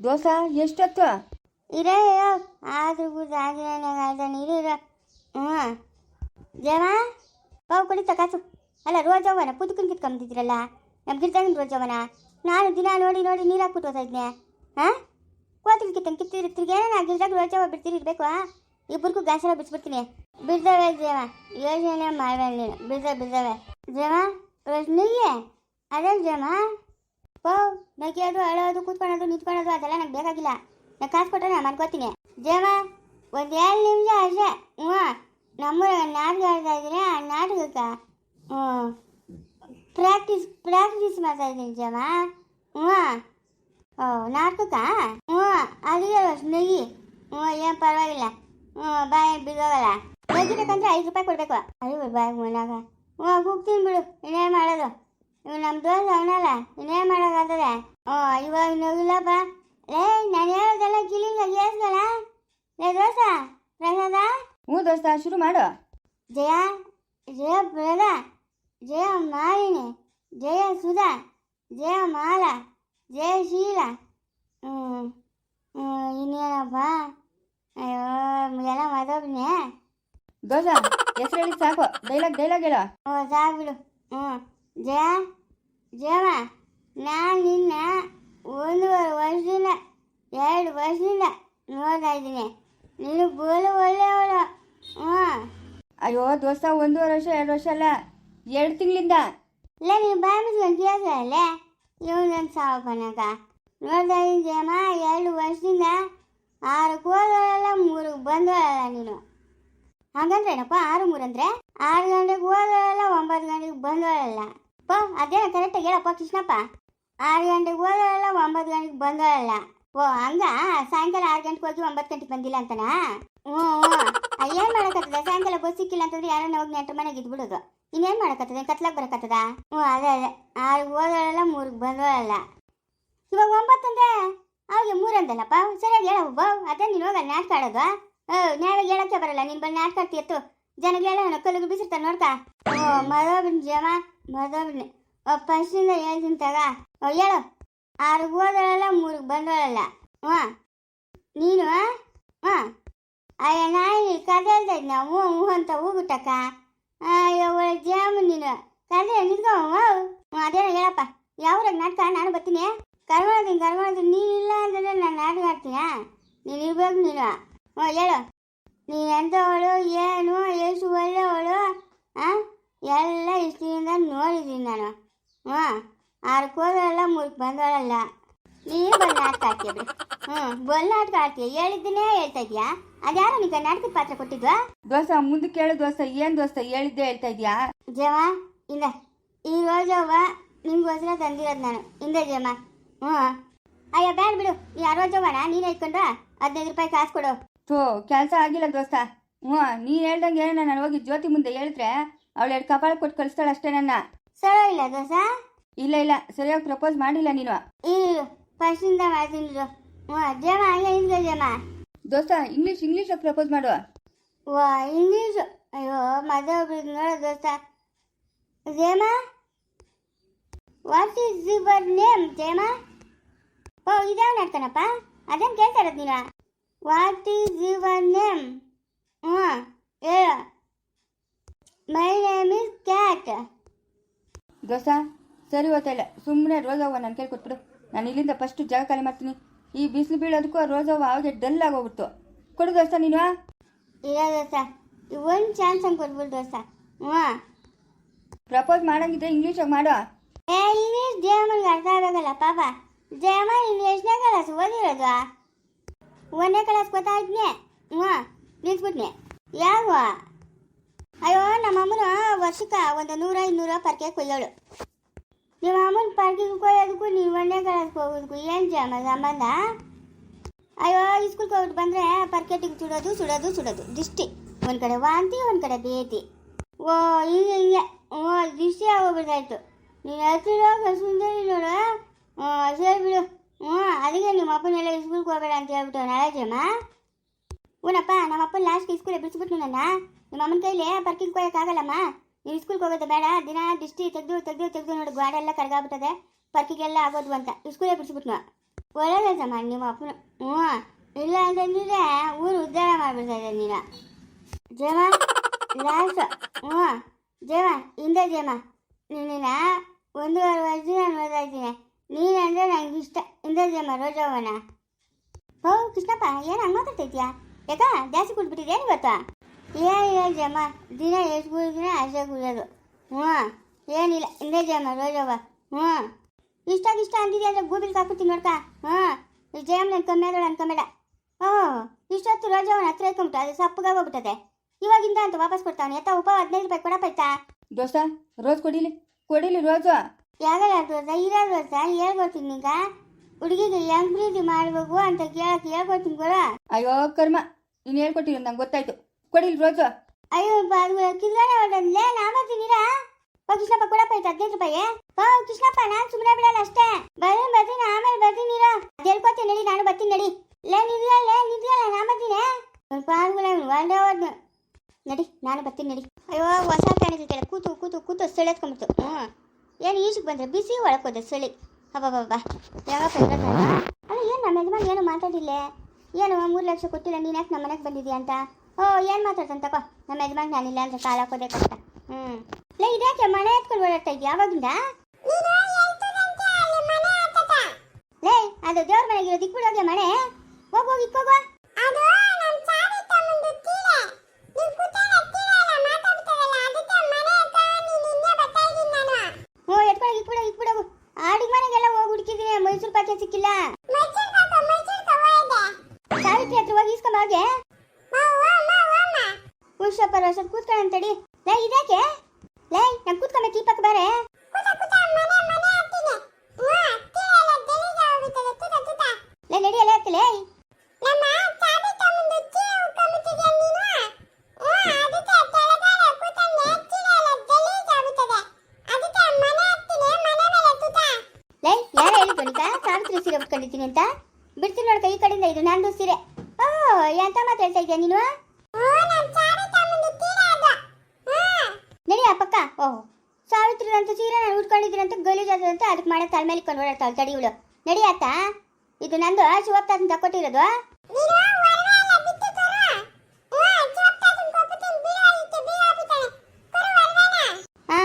ದೋಸೆ ಎಷ್ಟೊತ್ತು? ಇರೇ ಆದ್ರೂ ಆಗಿನ ನೀರು ಇರೋ. ಹ್ಞೂ. ಜಮ ಪಾವು ಕುಡಿತ ಕಾಸು. ಅಲ್ಲ ರೋಜವನ ಪುದುಕನ್ ಕಿತ್ಕೊಂಬಿದ್ರಲ್ಲ ನಮ್ಮ ಗಿರ್ತಾಗಿನ ರೋಜವನ ನಾನು ದಿನ ನೋಡಿ ನೋಡಿ ನೀರು ಹಾಕ್ಬಿಟ್ಟು ಹೋಗ್ತಾ ಇದ್ನೆ. ಹಾಂ? ಕೋತಿಲ್ ಕಿತ್ತಂಗೆ ಕಿತ್ತಿರಿ ತಿರ್ಗೇನ ನಾ ಗಿರ್ದಾಗ ರೋಜವ ಬಿಡ್ತೀರಿ ಇರಬೇಕು. ಇಬ್ಬರಿಗೂ ಗಾಸರ ಬಿಡ್ಸ್ಬಿಡ್ತೀನಿ ಬಿಡ್ದವೆ ಜೇವ ಯೋಜನೆ ಮಾಡಬೇಡ ಬಿಡ್ದ, ಬಿಡ್ದವೆ. ಜೇವ ನಿಲ್ಲೆ ಅದೇ ಜಮ ಓ ಅದು ಅಳೋದು ಕೂತ್ಕೊಳ್ಳೋದು ನಿಂತ್ಕೊಳ್ಳೋದು ಅದೆಲ್ಲ ನಂಗೆ ಬೇಕಾಗಿಲ್ಲ. ನಾನು ಕಾಸು ಕೊಟ್ಟರೆ ನಾನು ಮಾಡ್ಕೋತೀನಿ ಜೇಮ ಒಂದು ಎರಡು ನಿಮಿಷ ಅಷ್ಟೇ. ಹ್ಞೂ ನಮ್ಮ ನಾಟಕ ಆಡ್ತಾ ಇದ್ದೀನಿ ಆ ನಾಟಕಕ್ಕೆ? ಹ್ಞೂ ಪ್ರಾಕ್ಟೀಸ್ ಪ್ರಾಕ್ಟೀಸ್ ಮಾಡ್ತಾ ಇದ್ದೀನಿ ಜೇಮ ಹ್ಞೂ ಓ, ನಾಟಕಕ್ಕ? ಹ್ಞೂ ಅದಕ್ಕೆ ನೆಗಿ. ಹ್ಞೂ ಏನು ಪರವಾಗಿಲ್ಲ. ಹ್ಞೂ ಬಾಯ್, ಬಿದ್ದೋಗಲ್ಲ. ನೆಗಿಬೇಕಂದ್ರೆ ಐದು ರೂಪಾಯಿ ಕೊಡಬೇಕು. ಅಯ್ಯೋ, ಬಾಯ್ ಮನಾಗ ಹ್ಞೂ ಹೋಗ್ತೀನಿ ಬಿಡು. ಇನ್ನೇನು ಮಾಡೋದು? ಇವ್ ನಮ್ಮ ದೋಸ್ತ ಅವನಲ್ಲ ಇನ್ನೇನು ಮಾಡೋಕ್ಕಾಗ್ತದೆ ಓ ಇವಾಗ ನಗಿಲ್ಲಪ್ಪ ಲೇ ನಾನು ಹೇಳೋದೆಲ್ಲ ಕಿಲಿಂಗ್ ಕೇಳಿಸ್ಕೊಳ? ಲೇ ದೋಸ್ತ ಪ್ರಸಾದ? ಹ್ಞೂ ದೋಸ್ತ ಶುರು ಮಾಡು. ಜಯ ಜಯ ಪ್ರದ ಜಯ ಮಾಲಿನಿ ಜಯ ಸುಧಾ ಜಯ ಮಾಲಾ ಜಯ ಶೀಲ. ಹ್ಞೂ ಇನ್ನೇನಪ್ಪ? ಅಯ್ಯೋ ಎಲ್ಲ ಮತ್ತೊಬ್ಬನೇ ದೋಸ ಹೆಸರು ಹೇಳಿ ಸಾಕು. ಡೈಲಾಗ್ ಡೈಲಾಗ್ ಹೇಳ. ಓ ಸಾಕ್ಬಿಡು ಹ್ಞೂ ಜಯ ಜಯಮ್ಮ ನಾನು ನಿನ್ನ ಒಂದೂವರೆ ವರ್ಷದಿಂದ ಎರಡು ವರ್ಷದಿಂದ ನೋಡ್ತಾ ಇದ್ದೀನಿ. ನೀನು ಬೋಲು ಒಳ್ಳೆಯವಳು. ಹ್ಞೂ. ಅಯ್ಯೋ ದೋಸ್ತ ಒಂದೂವರೆ ವರ್ಷ ಎರಡು ವರ್ಷ ಅಲ್ಲ ಎರಡು ತಿಂಗಳಿಂದ. ಇಲ್ಲ ನೀವು ಬಾಯ್ ಮುಚ್ಕೊಂಡು ಇವ್ನು ಇವನೊಂದು ಸಾವು ಕನಕ ನೋಡ್ತಾ ಇದ್ದೀನಿ ಜಯಮ್ಮ ಎರಡು ವರ್ಷದಿಂದ ಆರು ಹೋದವಳಲ್ಲ ಮೂರು ಬಂದವಳಲ್ಲ ನೀನು. ಹಾಗಂದ್ರೇನಪ್ಪ ಆರು ಮೂರಂದ್ರೆ ಆರು ಗಂಟೆಗೆ ಹೋದವಳಲ್ಲ ಒಂಬತ್ತು ಗಂಟೆಗೆ ಬಂದವಳಲ್ಲ ಪ ಅದೇ ಕರೆಕ್ಟಾಗಿ ಹೇಳಪ್ಪ ಕೃಷ್ಣಪ್ಪ. ಆರು ಗಂಟೆಗೆ ಹೋದವಳಲ್ಲ ಒಂಬತ್ತು ಗಂಟೆಗೆ ಬಂದವಳಲ್ಲ ಓ, ಹಂಗ? ಸಾಯಂಕಾಲ ಆರು ಗಂಟೆಗೆ ಹೋಗಿ ಒಂಬತ್ತು ಗಂಟೆಗೆ ಬಂದಿಲ್ಲ ಅಂತನಾ? ಹ್ಞೂ ಏನು ಮಾಡಕತ್ತದ? ಸಾಯಂಕಾಲ ಬಸ್ ಸಿಕ್ಕಿಲ್ಲ ಅಂತಂದ್ರೆ ಯಾರನ್ನ ಹೋಗಿ ನೆಂಟ್ರ ಮನೆಗೆ ಇದ್ಬಿಡೋದು. ಇನ್ನೇನು ಮಾಡಕತ್ತದ? ಕತ್ಲಾಗ ಬರಕತ್ತದ? ಹ್ಞೂ ಅದೇ ಅದೇ. ಆರು ಹೋದವಳಲ್ಲ ಮೂರಿಗೆ ಬಂದವಳಲ್ಲ ಇವಾಗ ಒಂಬತ್ತಂದ್ರೆ ಅವಾಗ ಮೂರಂದಲ್ಲಪ್ಪ ಸರಿಯಾಗಿ ಹೇಳ ಒಬ್ಬ ಅದೇ ನೀನು ಹೋಗಲ್ಲ ನಾಟಕ ಆಡೋದು? ನ್ಯಾಯ ಹೇಳಕ್ಕೆ ಬರಲ್ಲ. ನೀನು ಬಂದು ನಾಟಕ ಆಡ್ತಿ ಎತ್ತು. ಜನಗಳೆಲ್ಲ ನನ್ನ ಕಲ್ಲಿಗೆ ಬಿಸಿರ್ತಾರೆ ನೋಡ್ಕ. ಓ, ಮದೋಬಿನ್ ಜಮ ಮದೋಬಿನ್. ಓ ಫಸ್ಟಿಂದ ಹೇಳ್ತೀನಿ ತಗ. ಓ, ಹೇಳು. ಆರು ಹೋದಳಲ್ಲ ಮೂರಿಗೆ ಬಂದೋಳಲ್ಲ. ಹ್ಞೂ. ನೀನು ಹಾಂ ಅಯ್ಯ ನಾನು ಕತೆ ಹೇಳ್ತಾ ಇದ್ನ. ಹ್ಞೂ ಹ್ಞೂ ಅಂತ ಹೋಗ್ಬಿಟ್ಟಕ್ಕ. ಅಯ್ಯೋ, ಒಳ್ಳೆ ನೀನು. ಕತೆ ನಿಂತ್ಕೊ, ಹ್ಞೂ. ಅದೇನೋ ಹೇಳಪ್ಪ. ಯಾವ್ರಾಗ ನಾಟಕ? ನಾನು ಬರ್ತೀನಿ. ಕರ್ಮಾಡ್ತೀನಿ ಕರ್ಮಾಡ್ತೀನಿ ನೀನಿಲ್ಲ ಅಂತಂದ್ರೆ ನಾನು ನಾಟಕ ಆಡ್ತೀನಾ ನೀನು ಇರ್ಬೇಕು ನೀನು. ಹ್ಞೂ, ಹೇಳು. ನೀನು ಎಂಥವಳು ಏನು ಎಷ್ಟು ಒಳ್ಳೆಯವಳು ಹಾಂ ಎಲ್ಲ ಇಷ್ಟಿನಿಂದ ನೋಡಿದ್ದೀನಿ ನಾನು. ಹ್ಞೂ ಆರು ಮುರ್ಕ್ ಬಂದವಳಲ್ಲ ನೀನು ಬಂದು ನಾಟಕ ಆಡ್ತೀಯ ಬಿಡು ಹ್ಞೂ ಬಲ್ ನಾಟಕ ಆಡ್ತೀಯ ಹೇಳಿದ್ದನ್ನೇ ಹೇಳ್ತಾ ಇದೆಯಾ? ಅದ್ಯಾರು ನಿಂಗೆ ನಾಟಕದ ಪಾತ್ರ ಕೊಟ್ಟಿದ್ವಾ ದೋಸ್ತ ಮುಂದಕ್ಕೆ ಹೇಳು ದೋಸ್ತ ಏನು ದೋಸ್ತ ಹೇಳಿದ್ದೆ ಹೇಳ್ತಾ ಇದೆಯಾ? ಜಮ ಇಂದ. ಈ ರೋಜವ್ವ ನಿಮ್ಗೋಸ್ಕರ ತಂದಿರೋದು ನಾನು. ಇಂದ ಜಮ. ಹ್ಞೂ ಅಯ್ಯ ಬೇಡ ಬಿಡು. ಈ ಆ ರೋಜವ್ವನ ನೀನು ಇಟ್ಕೊಂಡು ಹದಿನೈದು ರೂಪಾಯಿ ಕಾಸು ಕೊಡು. ಥೋ ಕೆಲಸ ಆಗಿಲ್ಲ ದೋಸ್ತ. ಹ್ಞೂ ನೀನು ಹೇಳ್ದಂಗೆ ನಾನು ಹೋಗಿ ಜ್ಯೋತಿ ಮುಂದೆ ಹೇಳಿದ್ರೆ ಅವಳು ಎರಡು ಕಪಾಳ ಕೊಟ್ಟು ಕಳಿಸ್ತಾಳೆ ಅಷ್ಟೇ ನನ್ನ. ಸರಿ ಇಲ್ಲ ದೋಸ ಇಲ್ಲ ಇಲ್ಲ ಸರಿಯಾಗಿ ಪ್ರಪೋಸ್ ಮಾಡಿಲ್ಲ ನೀನು. ಫಸ್ಟಿಂದ ಮಾಡ್ತೀನಿ ಜಮ ಹಂಗೆ ಇಲ್ಲ ಜಮ ದೋಸ್ತ ಇಂಗ್ಲೀಷ್ ಇಂಗ್ಲೀಷ್ ಪ್ರಪೋಸ್ ಮಾಡು. ವಾ ಇಂಗ್ಲೀಷು ಅಯ್ಯೋ ಮದುವೆ ಒಬ್ರಿಗೆ ನೋಡೋ ದೋಸ್ತ. ಜೇಮ ವಾಟ್ ಈಸ್ ಯುವರ್ ನೇಮ್ ಜೇಮ ಓ ಇದ್ಯಾವ ನಡ್ತಾನಪ್ಪ. ಅದೇನು ಕೇಳ್ತಾ ಇರೋದು ನೀನು? ವಾಟ್ ಈಸ್ ಯುವರ್ ನೇಮ್ ಹ್ಞೂ ಹೇಳ ಮೈ ನೇಮ್ ಇಸ್ ಕ್ಯಾಟ್ ದೋಸ್ತ ಸರಿ ಹೋಗ್ತಾಯಿಲ್ಲ. ಸುಮ್ಮನೆ ರೋಸವ್ವ ನನ್ನ ಕೈ ಕೊಟ್ಬಿಡು ನಾನು ಇಲ್ಲಿಂದ ಫಸ್ಟ್ ಜಾಗ ಖಾಲಿ ಮಾಡ್ತೀನಿ. ಈ ಬಿಸಿಲು ಬೀಳೋದಕ್ಕೂ ರೋಸವ್ವ ಅವಾಗೆ ಡಲ್ ಆಗೋಗ್ಬಿಡ್ತು. ಕೊಡು ದೋಸ್ತ ನೀನು ಇಲ್ಲ ದೋಸ್ತ ಒಂದು ಚಾನ್ಸ್ ಹಂಗೆ ಕೊಟ್ಬಿಡು ದೋಸ್ತ. ಹ್ಞೂ ಪ್ರಪೋಸ್ ಮಾಡಂಗಿದ್ರೆ ಇಂಗ್ಲೀಷಾಗಿ ಮಾಡು. ಏ ಇಂಗ್ಲೀಷ್ ಜಯಮ್ಮನಿಗೆ ಅರ್ಥ ಆಗಲ್ಲ ಪಾಪ. ಜಯಮ್ಮ ಇಂಗ್ಲೀಷ್ನಾಗಲ್ಲ ಓದಿರೋದು ಒಂದನೇ ಕ್ಲಾಸ್ ಗೊತ್ತಾಯ್ತನೆ ಹ್ಞೂ, ನಿಲ್ಸ್ಬಿಟ್ನೆ. ಯಾವ ಅಯ್ಯೋ, ನಮ್ಮ ಅಮ್ಮನ ವರ್ಷಕ್ಕೆ ಒಂದು ನೂರ ಇನ್ನೂರ ಪರ್ಕೆ ಕೊಯ್ಯೋಳು. ನಿಮ್ಮ ಅಮ್ಮನ ಪರ್ಕಿಗೆ ಕೊಯ್ಯೋದಕ್ಕೂ ನೀವು ಒಂದನೇ ಕ್ಲಾಸ್ಗೆ ಹೋಗೋದಕ್ಕೂ ಏನು ಜಮ ಸಂಬಂಧ? ಅಯ್ಯೋ ಸ್ಕೂಲ್ಗೆ ಹೋಗ್ಬಿಟ್ಟು ಬಂದರೆ ಪರ್ಕೆಟಿಗೆ ಸುಡೋದು ಸುಡೋದು ಸುಡೋದು. ದಿಷ್ಟಿ. ಒಂದು ಕಡೆ ವಾಂತಿ, ಒಂದು ಕಡೆ ಬೇತಿ ಓ, ಹಿಂಗೆ ಹಿಂಗೆ. ಓ, ದಿಷ್ಟಿ ಆಗೋಗ್ಬಿಡ್ತಾಯ್ತು ನೀನು ಹತ್ತಿರೋ ಸುಂದರಿ ನೋಡು. ಹ್ಞೂ, ಸರಿ ಬಿಡು. ಹ್ಞೂ ಅದಕ್ಕೆ ನಿಮ್ಮ ಅಪ್ಪನೆಲ್ಲ ಸ್ಕೂಲ್ಗೆ ಹೋಗಬೇಡ ಅಂತ ಹೇಳ್ಬಿಟ್ಟು ನಾಳೆಜಮ್ಮ ಹ್ಞೂನಪ್ಪ ನಮ್ಮ ಅಪ್ಪನ ಲಾಸ್ಟ್ ಸ್ಕೂಲೇ ಬಿಡಿಸ್ಬಿಟ್ಟು ನನ್ನ. ನಿಮ್ಮ ಅಮ್ಮನ ಕೈಲಿ ಪರ್ಕಿಂಗ್ ಕೊಯ್ಯೋಕ್ಕಾಗಲ್ಲಮ್ಮ ನೀವು ಸ್ಕೂಲ್ಗೆ ಹೋಗೋದು ಬೇಡ, ದಿನ ದಿಷ್ಟಿ ತೆಗೆದು ತೆಗೆದು ತೆಗೆದು ನೋಡಿ, ಗಾಡಿ ಎಲ್ಲ ಕರ್ಗಾಗ್ಬಿಟ್ಟದೆ. ಪರ್ಕಿಗೆಲ್ಲ ಆಗೋದು ಅಂತ ಸ್ಕೂಲೇ ಬಿಡಿಸ್ಬಿಟ್ನು. ಒಳ್ಳೆಯದಮ್ಮ ನಿಮ್ಮ ಅಪ್ಪನ. ಹ್ಞೂ, ಇಲ್ಲ ಅಂತಂದಿದ್ರೆ ಊರು ಉದ್ಧಾರ ಮಾಡಿಬಿಡ್ತಾ ಇದ್ದೆ ನೀನು. ಜೇಮ ಲಾಸ್ಟ್ ಹ್ಞೂ ಜೇಮ ಹಿಂದೆ ಜೇಮ ನಿನ್ನ ಒಂದೂವರೆ ವರ್ಷದಿಂದ ನೋಡ್ತಾ ಇದ್ದೀನಿ. ನೀನಂದ್ರೆ ನಂಗೆ ಇಷ್ಟ ಇಂದ್ರಜಮ್ಮ ಜೇಮ ರೋಜವನ ಹೋ ಕೃಷ್ಣಪ್ಪ, ಏನು ಹಂಗೆ ಮಾತಾಡ್ತೈತಿಯಾ ಯಾಕ, ಜಾಸ್ತಿ ಕುಡ್ಬಿಟ್ಟಿದೆ ಇವತ್ತು? ಏನಿಲ್ಲ ಜಮ್ಮ, ದಿನ ಎಷ್ಟು ಕುಡಿದ್ರೆ ಅಷ್ಟೇ ಕುಡಿಯೋದು. ಹ್ಞೂ ಏನಿಲ್ಲ ಇಂದ್ರಜಮ್ಮ ರೋಜವ ಹ್ಞೂ ಇಷ್ಟಾಗಿ ಇಷ್ಟ ಅಂತಿದ್ಯಾ ಅಂದ್ರೆ ಗೂಬಿಲ್ ಹಾಕ್ಬಿಡ್ತೀನಿ ನೋಡ್ಕ. ಹ್ಞೂ ಈ ಜಯಮ್ ನನ್ನ ಕಮ್ಮಿ ಅನ್ಕೊಂಬೇಡ ಓ, ಇಷ್ಟೊತ್ತು ರೋಜವನ ಹತ್ರ ಇಟ್ಕೊಂಬಿಟ್ಟು ಅದು ಹೋಗ್ಬಿಟ್ಟದೆ. ಇವಾಗಿಂದ ಅಂತ ವಾಪಸ್ ಕೊಡ್ತಾವನೆ. ಎತ್ತ ಉಪ ಹದಿನೈದು ರೂಪಾಯಿ ಕೊಡಪ್ಪ ಆಯ್ತಾ? ದೋಸ್ತ, ರೋಜ್ ಕೊಡಿಲಿ ಕೊಡಿಲಿ ರೋಜು. ಯಾಗಲ್ಲ ದೋಸ್ತ ಇರೋದು ದೋಸ್ತ ಹೇಳ್ಕೊತೀನಿ ಈಗ ಹುಡುಗಿಗೆ ಹೆಂಗ್ ಪ್ರೀತಿ ಮಾಡ್ಬೇಕು ಅಂತ ಕೇಳಕ್ ಹೇಳ್ಕೊತೀನಿ ಕೊಡ ಅಯ್ಯೋ ಕರ್ಮ. ನೀನು ಹೇಳ್ಕೊಟ್ಟಿರೋ ನಂಗೆ ಗೊತ್ತಾಯ್ತು. ಕೊಡಿಲ್ ರೋಜು. ಅಯ್ಯೋ ಅದು ಕಿಲ್ಗಾನೆ ಹೊರಡಲ್ಲೇ ನಾ ಬರ್ತೀನಿರಾ? ಓ ಕೃಷ್ಣಪ್ಪ ಕೊಡಪ್ಪ ಆಯ್ತು ಹದಿನೈದು ರೂಪಾಯಿ. ಓ ಕೃಷ್ಣಪ್ಪ ನಾನು ಸುಮ್ಮನೆ ಬಿಡಲ್ಲ ಅಷ್ಟೇ. ಬರ್ತೀನಿ ಬರ್ತೀನಿ ಆಮೇಲೆ ಬರ್ತೀನಿರ ಹೇಳ್ಕೊತೀನಿ ನಡಿ ನಾನು ಬರ್ತೀನಿ ನಡಿ. ಲೇ ನಿದ್ರಲ್ಲ ನಿದ್ರಲ್ಲ ನಾ ಬರ್ತೀನಿ. ಆದ್ಮೇಲೆ ಒಂದೇ ಹೋದ್ನು. ನಡಿ ನಾನು ಬರ್ತೀನಿ ನಡಿ. ಅಯ್ಯೋ ಹೊಸ ಕಾಣಿಸ್ತಾರೆ ಕೂತು ಕೂತು ಕೂತು ಸೆಳೆತ್ಕೊಂಬಿಡ್ತು ಹ್ಞೂ ಏನು ಈಜಿಗೆ ಬಂದರೆ ಬಿಸಿ ಒಳಕೋದೆ ಸಳಿ. ಯಾವಾಗ ಇರೋದು ಅಲ್ಲ, ಏನು ನಮ್ಮ ಯಜಮಾನ್ ಏನು ಮಾತಾಡಿಲ್ಲ ಏನು, ಮೂರು ಲಕ್ಷ ಕೊಟ್ಟಿಲ್ಲ, ನೀನು ಯಾಕೆ ನಮ್ಮ ಮನೆಗೆ ಬಂದಿದ್ಯಾ ಅಂತ? ಓ, ಏನು ಮಾತಾಡ್ತಾನೆ ಕೊ ನಮ್ಮ ಯಜಮಾನ್ ನಾನಿಲ್ಲ ಅಂತ ಕಾಲ ಹಾಕೋದೆ ಕಷ್ಟ. ಹ್ಞೂ ಲೇ, ಇದ್ಯಾಕೆ ಮನೆ ಎತ್ಕೊಂಡು ಓಡಾಡ್ತಾ ಇದ್ಯಾ ಯಾವಾಗಿಂದ ಲೇ, ಅದು ದೇವ್ರ ಮನೆಗಿರೋ ದಿಕ್ಬಿಡೋಗೆ ಮನೆ ಹೋಗ್ ಹೋಗಿ, ಇಕ್ಕೋಗೋ ಅದು ನಮ್ಮ ಚಾವಿ ತಮ್ಮಂದು ತೀರೆ ನೀನು ಕೂತಾಗ ತೀರೆ ಅಲ್ಲ ಮಾತಾಡ್ತಾರಲ್ಲ ಅದಕ್ಕೆ ಮನೆ ಹತ್ರ ನೀನು ಇನ್ನೇ ಬರ್ತಾ ಇದ್ದೀನಿ ನಾನು ಹ್ಞೂ ಎತ್ಕೊಳಗೆ ಇಕ್ಬಿಡೋ ಇಕ್ಬಿಡೋಗು ಆಡಿಗೆ ಮನೆಗೆಲ್ಲ ಹೋಗಿ ಹುಡುಕಿದ್ದೀನಿ ಮೈಸೂರು ಪಾಕೆ ಸಿಕ್ಕಿಲ್ಲ ಸಾವಿತ್ರಿ ಹತ್ರ ಹೋಗಿ ಇಸ್ಕೊಂಬ ಹೋಗೆ ಹುಷಪ್ಪ ರೋಷದ್ ಕೂತ್ಕೊಳ್ಳ ಲೈ ಲೇ ಇದ್ಯಾಕೆ? ಲೇ ನಮ್ ಕೂತ್ಕೊಂಬೇಕು ಈ ಪಕ್ಕ ಬಾರೆ. ಲೇ ನಡಿ ಅಲ್ಲೇ ಹತ್ತಲೇ ಲೇ ಯಾರು ಹೇಳಿದ್ದು ನಿಕ ಸಾವಿತ್ರಿ ಸೀರೆ ಉಟ್ಕೊಂಡಿದ್ದೀನಿ ಅಂತ. ಬಿಡ್ತೀನಿ ನೋಡ್ಕ ಈ ಕಡೆಯಿಂದ ಇದು ನಂದು ಸೀರೆ. ಓ ಎಂತ ಮಾತು ಹೇಳ್ತಾ ಇದೀಯ ನೀನು? ಆ ಪಕ್ಕ ಓಹ್ ಸಾವಿತ್ರಿ ಅಂತ ಸೀರೆ ನಾನು ಉಟ್ಕೊಂಡಿದ್ದೀನಿ ಅಂತ ಅದಕ್ಕೆ ಮಾಡೋ ತಲೆ ಮೇಲೆ ಕೊಂಡು ಓಡಾಡ್ತಾಳೆ ತಡಿ ಇವಳು. ನಡಿ ಆತ. ಇದು ನಂದು ಶಿವಪ್ಪ ಅಂತ ಕೊಟ್ಟಿರೋದು. ಆ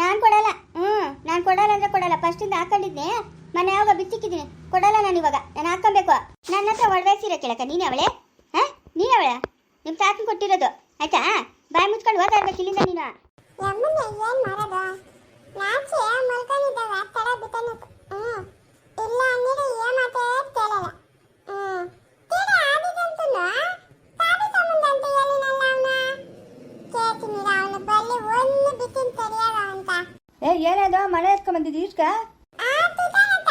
ನಾನು ಕೊಡಲ್ಲ. ಹ್ಞೂ ನಾನು ಕೊಡಲ್ಲ ಅಂದ್ರೆ ಕೊಡಲ್ಲ. ಫಸ್ಟಿಂದ ಹಾಕೊಂಡಿದ್ದೆ. ಮನೆ ಯಾವಾಗ ಬಿಚ್ಚಿಕ್ಕಿದ್ದೀನಿ ಕೊಡಲ್ಲ ನಾನು ಇವಾಗ. ನಾನು ಹಾಕೊಬೇಕು ನನ್ನ ಹತ್ರ ಒಡವೆ ಸೀರೆ ಕೇಳಕ್ಕ. ನೀನು ಅವಳೆ? ಹಾ ನೀನು ಅವಳೆ? ನಿಮ್ಮ ತಾತನ ಕೊಟ್ಟಿರೋದು. ಆಯ್ತಾ? ಬಾಯಿ ಮುಚ್ಕೊಂಡು ಓದಾಡ್ಬೇಕು ಇಲ್ಲಿಂದ ನೀನು. ಯಮ್ಮನ ಏನ್ ಮಾಡೋದು? ನಾಚೆ ಮಲ್ಕೊಂಡಿದ್ದಾವೆ ತಡ ಬಿಟ್ಟನು ಹ್ಮ್. ಇಲ್ಲ ಅಂದ್ರೆ ಏ ಮಾತೇ ಕೇಳಲ್ಲ. ಹ್ಮ್. ತೀರ ಆದಿದಂತೂ ತಾಡಿ ಸಂಬಂಧ ಅಂತ ಹೇಳಿನಲ್ಲ ಅವನ? ಕೇಳ್ತೀನಿರ ಅವನ. ಬಲ್ಲಿ ಒಂದು ಬಿಸಿನ್ ತಡಿಯೋದು ಅಂತ. ಏ ಏನದು ಮನೆ ಎತ್ಕೊಂಡ್ ಬಂದಿದ್ದು ತುತಾನತ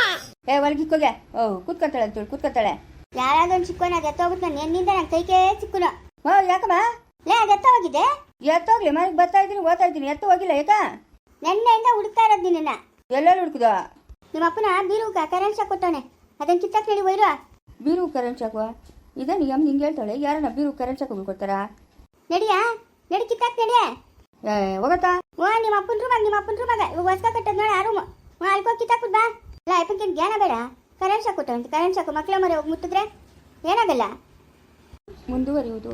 ಏ ಒಳಗಿಕ್ಕೋಗೆ ಓ ಕೂತ್ಕೊತಾಳೆ ಅಂತೇಳಿ ಕೂತ್ಕೊತಾಳೆ. ಯಾರಾದೊಂದು ಚಿಕ್ಕೋನ ಎತ್ತೋಗ್ಬಿಟ್ಟು ನಾನು ಎನ್ನಿಂದ ನನ್ನ ಕೈಗೆ ಚಿಕ್ಕನು ಓ ಯಾಕಮ್ಮ? ಲೇ ಅದು ಎತ್ತೋಗ್ಲಿ ಮನೆಗೆ ಬರ್ತಾ ಇದ್ದೀನಿ ಓದ್ತಾ ಇದ್ದೀನಿ. ಎತ್ತ ಹೋಗಿಲ್ಲ ಯಾಕ ನೆನ್ನೆಯಿಂದ ಹುಡುಕ್ತಾ ಇರೋದು ನಿನ್ನ ಎಲ್ಲರೂ ಹುಡುಕಿದ? ನಿಮ್ಮ ಅಪ್ಪನ ಬೀರುಗ ಶಾಕ್ ಕೊಟ್ಟವನೆ. ಅದನ್ನ ಕಿತ್ತಕ್ಕೆ ನಡಿ ಒಯ್ರು. ಬೀರು ಕರೆಂಟ್ ಹಾಕುವ ಇದನ್ನ ಯಮ್ ಹಿಂಗೆ ಹೇಳ್ತಾಳೆ ಯಾರನ್ನ ಬೀರು ಕರೆಂಟ್ ಶಾಕ್ ಕೊಡ್ತಾರಾ? ನಡಿಯ? ನಡಿ ಕಿತ್ತಾಕ್ ನಡಿಯ? ಏ ಹೋಗತ್ತಾ? ಓ ನಿಮ್ಮ ಅಪ್ಪನ ರೂಮಾಗ ನಿಮ್ಮ ಅಪ್ಪನ ರೂಮಾಗ ಇವಾಗ ಹೊಸ್ಕ ಕಟ್ಟದ್ ನೋಡಿ ಆ ರೂಮ್. ಅಲ್ಕೋ ಕಿತ್ತಾಕ್ಬಿಡ್ ಬಾ ಇಲ್ಲ ಅಪ್ಪನ ಜ್ಞಾನ ಬೇಡ. ಕರೆಂಟ್ ಶಾಕ್ ಕೊಟ್ಟವಂತೆ ಕರೆಂಟ್ ಶಾಕು ಮಕ್ಳ ಮರೆ ಹೋಗಿ ಮುಟ್ಟಿದ್ರೆ ಏನಾಗಲ್ಲ? ಮುಂದುವರಿಯುವುದು.